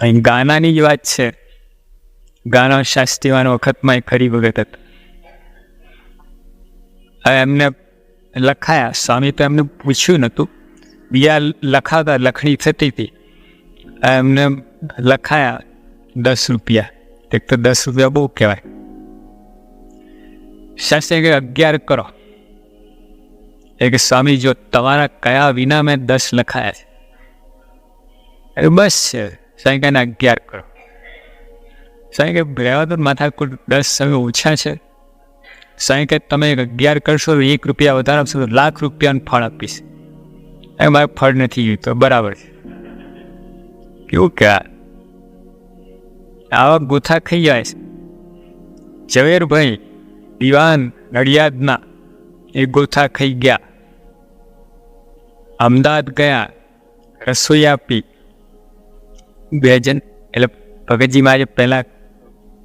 અહીં ગાનાની જ વાત છે. ગાના શાસ્ત્રીવાના વખતમાં એ ખરી વખત હતા. એમને લખાયા. સ્વામી તો એમને પૂછ્યું નહોતું. બીજા લખાતા લખણી થતી હતી. એમને લખાયા દસ રૂપિયા. એક તો દસ રૂપિયા બહુ કહેવાય. શાસ્ત્રી કે અગિયાર કરો. એ કે, સ્વામી, જો તમારા કયા વિના મેં દસ લખાયા છે? બસ છે. સાંઈ અગિયાર કરો. સાંઈ કે રહેવા તો માથાકૂટ દસ સમય ઓછા છે. સાંઈકે તમે અગિયાર કરશો તો એક રૂપિયા વધારે આપશો તો લાખ રૂપિયાનું ફળ આપીશ. એ મારે ફળ નથી જોઈતો બરાબર છે. કેવું કે આવા ગોથા ખાઈ જાય છે. ઝવેરભાઈ, દિવાન, નડિયાદના એ ગોથા ખાઈ ગયા. અમદાવાદ ગયા, રસોઈ આપી. બે જણ એટલે ભગતજી મારે પહેલાં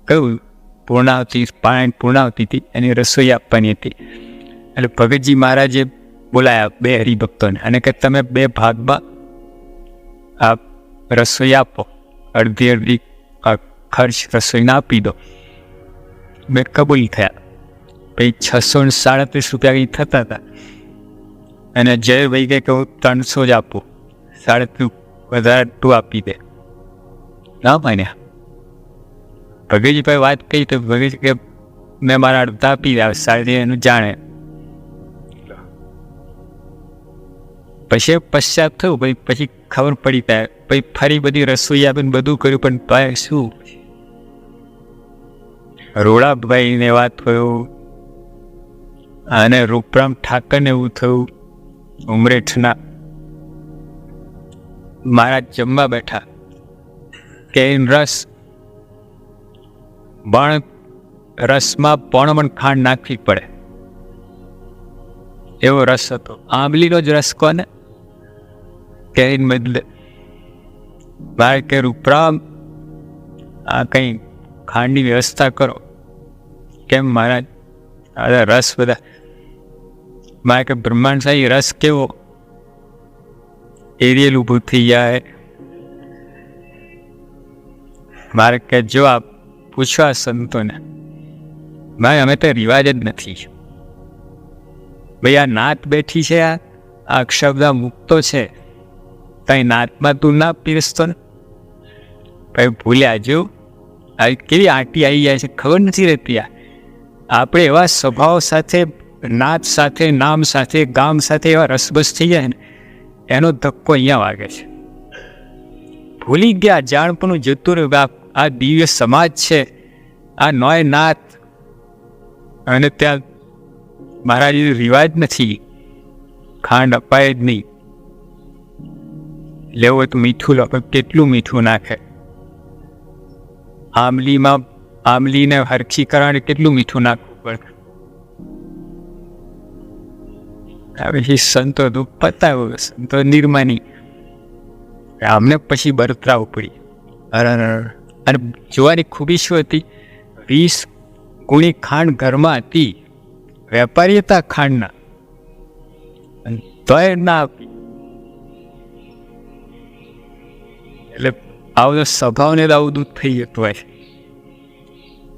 કહ્યું પૂર્ણાવતી પાણી પૂર્ણાવતી હતી? એની રસોઈ આપવાની હતી. એટલે ભગતજી મહારાજે બોલાયા બે હરિભક્તોને અને કે તમે બે ભાગમાં આ રસોઈ આપો. અડધી અડધી ખર્ચ રસોઈના આપી દો. મેં કબૂલ થયા. પછી છસો ને સાડત્રીસ રૂપિયા કંઈ થતા હતા. અને જય ભાઈ કે હું ત્રણસો જ આપું. સાડત્રીસ વધારે તું આપી દે. ના માન્યા. ભગતજીભાઈ વાત કહી તો ભગત કે, મેં મારા અડધા પી દે સાડી એનું જાણે. પછી પશ્ચાત થયું, પછી પછી ખબર પડી ત્યાં પછી ફરી બધી રસોઈ આપીને બધું કર્યું, પણ તોય શું? રોડાભાઈને વાત થયું, અને રૂપરામ ઠાકરને એવું થયું, ઉમરેઠના, મારા જમવા બેઠા. કે રસ પણ રસમાં પણ ખાંડ નાખવી પડે. એવો રસ હતો. આંબલીનો જ રસ કોને? કેરીન બદલે મારે કે રૂપરામ, આ કંઈ ખાંડની વ્યવસ્થા કરો. કેમ મારા આ રસ બધા. મારે કે બ્રહ્માંડ સાહેબ રસ કેવો? એરિયલ ઊભું થઈ જાય મારે કે જો આ પૂછવા સંતોને. ભાઈ, અમે તો રિવાજ જ નથી. ભાઈ, આ નાત બેઠી છે, આ અક્ષબદા મુક્તો છે. તઈ નાતમાં તું ના પીરસતો ને? ભાઈ, ભૂલ્યા જો. આ કેવી આંટી આવી જાય છે, ખબર નથી રહેતી આ. આપણે એવા સ્વભાવ સાથે, નાત સાથે, નામ સાથે, ગામ સાથે એવા રસબસ થઈ જાય ને, એનો ધક્કો અહીંયા વાગે છે. ભૂલી ગયા, જાણપણું જતું રહ્યું આ દિવ્ય સમાજ છે આ નોય નાથ અને ત્યાં મહારાજ રિવાજ નથી ખાંડ અપાય જ નહીં. લેવો તો મીઠું લો કેટલું મીઠું નાખે? આમલીમાં આમલીને હરખી કરવાને કેટલું મીઠું નાખવું પડે? પછી સંતો તો પતાવ્યો સંતો નિર્માની. અમને પછી બરતરાવ પડી અરે અરે, અરે. અને જોવાની ખૂબી શું હતી. વીસ ગુણી ખાંડ ઘરમાં હતી. વેપારી હતા ખાંડના. તોય ના આપી. એટલે આવો સ્વભાવને આવું દૂધ થઈ જતું હોય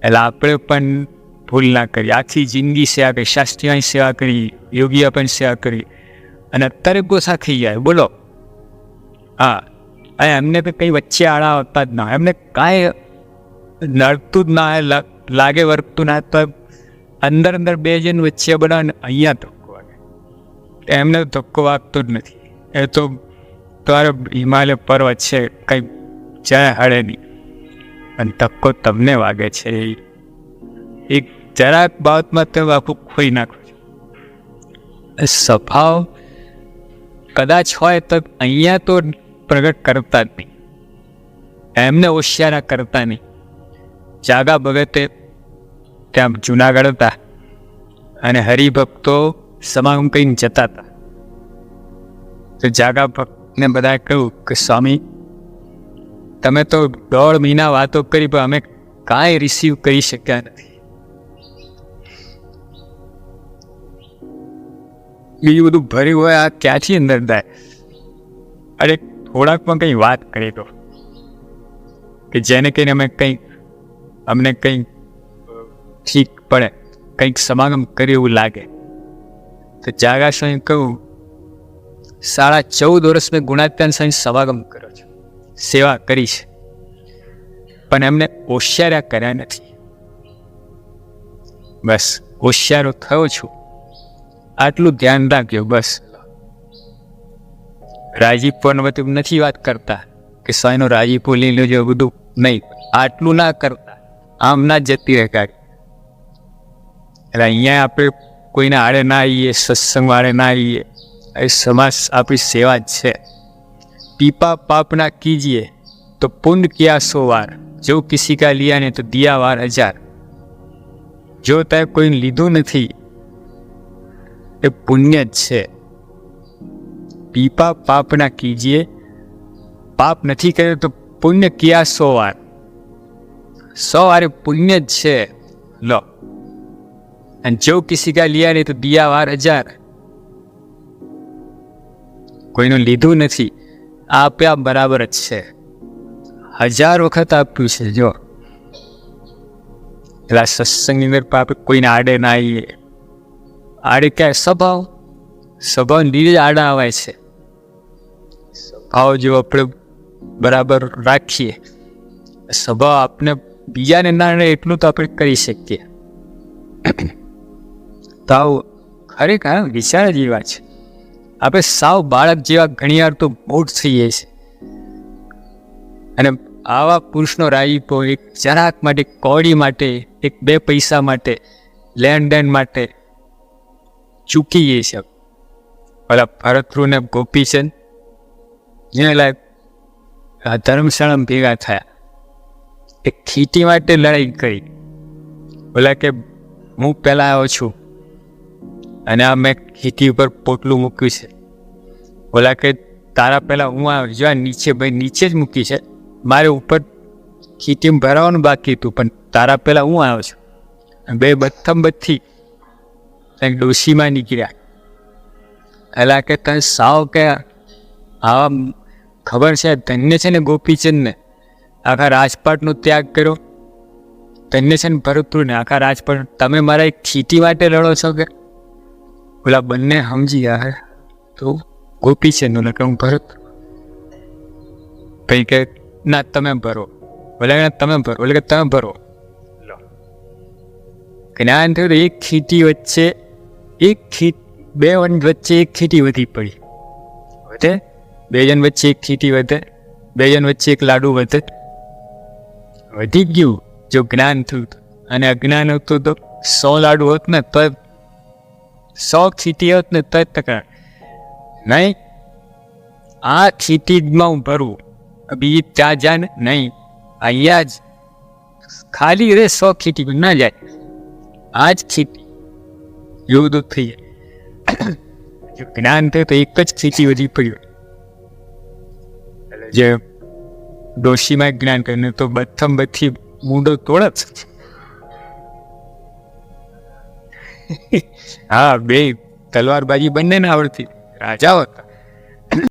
એટલે આપણે પણ ભૂલ ના કરી. આખી જિંદગી સેવા કરી. શાસ્ત્રીઓની સેવા કરી. યોગીઓ પણ સેવા કરી. અને અત્યારે ગોસા ખાઈ જાય. બોલો. હા. અને એમને તો કંઈ વચ્ચે આડા આવતા જ ના. એમને કાંઈ નડતું જ ના લાગે વર્ગતું ના તો અંદર અંદર બે જણ વચ્ચે બનાવે અહીંયા ધક્કો વાગે. એમને તો ધક્કો વાગતો જ નથી. એ તો તારે હિમાલય પર્વત છે, કંઈ જાય હળે નહીં. અને ધક્કો તમને વાગે છે. એક જરાક બાબતમાં તમે આખું ખોઈ નાખો છો. સ્વભાવ કદાચ હોય તો અહીંયા તો પ્રગટ કરતા જ નહીં. એમને હોશિયારા કરતા નહીં. જાગા ભગતે ત્યાં જુનાગઢ હતા અને હરિભક્તો સમાગમ કરીને જતા હતા. તો જાગા ભક્તને બધાએ કહ્યું કે, સ્વામી, તમે તો દોઢ મહિના વાતો કરી, પણ અમે કાંઈ રિસીવ કરી શક્યા નથી. બીજું બધું ભર્યું હોય આ ક્યાંથી અંદર થાય અરે થોડાકમાં કંઈ વાત કરી દો કે જેને કહીને અમે કંઈક અમને કંઈક ઠીક પડે, કંઈક સમાગમ કરી એવું લાગે. તો જાગા સ્વામી કહું સાડા ચૌદ વર્ષ મેં ગુણાત્યાન સ્વામી સમાગમ કર્યો છે. સેવા કરી છે. પણ એમને હોશિયાર્યા કર્યા નથી. બસ, હોશિયારો થયો છું. આટલું ધ્યાન રાખજો, બસ. રાજીપો પણ નથી વાત કરતા કે સાયનો રાજીપો લઈ લેજો એવું બધું નહીં, આટલું ના કરતા. આમ ના જતી રહે કાંઈ. એટલે અહીંયા આપણે કોઈને આડે ના આવીએ, સત્સંગ આડે ના આવીએ. એ સમાજ આપણી સેવા જ છે. પીપા પાપના કીજીએ તો પુण्य ક્યા સો વાર? જો કિસી કા લિયા ને તો દિયા વાર હજાર. જો તે કોઈ લીધું નથી, એ પુણ્ય જ છે. પીપા પાપના કીજીએ. પાપ નથી કર્યો તો પુણ્ય કિયા સો વાર? સો વારે પુણ્ય જ છે. લો. અને જો કિસી કા લિયા નહીં તો દિયા વાર હજાર. કોઈનું લીધું નથી. આપ્યા બરાબર જ છે. હજાર વખત આપ્યું છે, જો. એટલે સત્સંગની અંદર પાપ કોઈને આડે ના આવીએ. આડે ક્યાંય સ્વભાવ? સ્વભાવ લીધે આડા આવે છે. સ્વભાવ જેવો આપણે બરાબર રાખીએ. સ્વભાવ આપણે બીજાને ના એટલું તો આપણે કરી શકીએ. તો આવું ખરેખર વિચાર જેવા છે. આપણે સાવ બાળક જેવા ઘણીવાર તો મોટ થઈએ છીએ અને આવા પુરુષનો રાજીપો એક જરાક માટે કોડી માટે, એક બે પૈસા માટે, લેણ દેણ માટે ચૂકીએ છીએ. ઓલા ભરતૃ ને ગોપીચંદ એને લાયક આ ધર્મશાળા ભેગા થયા. એક ખીટી માટે લડાઈ કરી. ઓલા કે હું પહેલાં આવ્યો છું. અને આ મેં ખીટી ઉપર પોટલું મૂક્યું છે. ઓલા કે તારા પહેલાં હું આવ્યો જો આ નીચે ભાઈ નીચે જ મૂકી છે. મારે ઉપર ખીટીમાં ભરાવાનું બાકી હતું, પણ તારા પહેલાં હું આવ્યો છું. બે બથમ બથી કંઈક ડોશીમાં નીકળ્યા. એટલે કે તને સાવ કે આવા ખબર છે? ધન્ય છે ને ગોપીચંદને આખા રાજપાટનો ત્યાગ કર્યો. ધન્ય છે ને ભરતપુરને આખા રાજપાટ. તમે મારા એક ખીટી માટે લડો છો કે? ઓલા બંને સમજી ગયા હે. તો ગોપીચંદ ઓલા કે હું ભરત. પછી કે ના તમે ભરો. ઓલા તમે ભરો. ઓલે કે તમે ભરો. જ્ઞાન થયું તો એક ખીટી વચ્ચે એક ખીટ બે વન વચ્ચે એક ખીટી વધી પડી. વધે? બે જણ વચ્ચે એક ખીટી વધે બે જણ વચ્ચે એક લાડુ વધે. વધી ગયું જો જ્ઞાન થયું. અને અજ્ઞાન હતું તો સો લાડુ હોત ને તો સો ખીટી હોત ને તો ટકા નહીં, આ ખીટીમાં હું ભરવું. બીજી ત્યાં જાય નહીં, અહીંયા જ. ખાલી રે સો ખીટી ના જાય. આ જ ખીટી એવું તો થઈ જાય. જ્ઞાન થયું તો એક જ ખીચી વધી પડ્યું જે ડોશીમાં જ્ઞાન કરીને તો બથમ બથી મૂંડો જ. હા બે તલવારબાજી બંને ને આવડતી રાજાઓ હતા.